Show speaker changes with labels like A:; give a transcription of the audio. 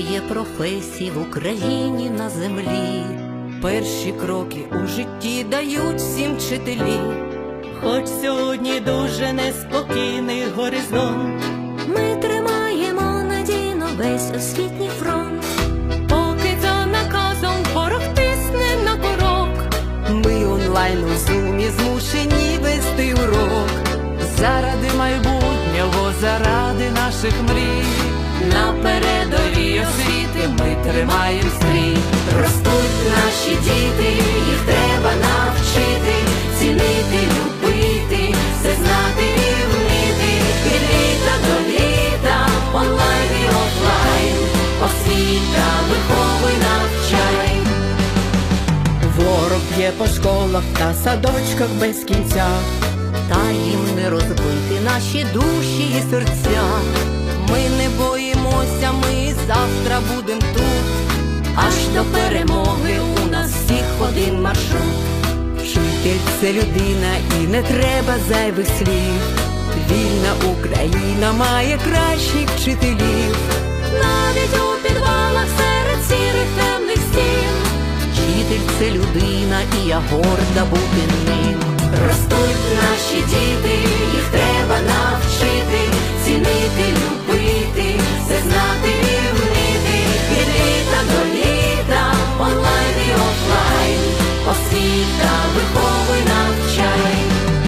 A: є професій в Україні на землі.
B: Перші кроки у житті дають всім вчителі.
C: Хоч сьогодні дуже неспокійний горизонт,
A: Ми тримаємо надійно весь освітній фронт.
C: поки за наказом ворог тисне на порог.
B: Ми онлайн у зумі змушені вести урок. Заради майбутнього, заради наших мрій. На
A: наші діти, їх треба навчити, цінити, любити, все знати і вміти. Від літа до літа, онлайн і офлайн, освіта, виховуй, навчай.
B: Ворог б'є по школах та садочках без кінця.
A: Та їм не розбити наші душі і серця.
B: Ми не боїмося, ми завтра будем
A: маршрут.
B: Вчитель це людина і не треба зайвих слів. Вільна Україна має кращих вчителів.
A: Навіть у підвалах серед сірих темних стін. Вчитель це людина, і я горда бути ним. Ростуть now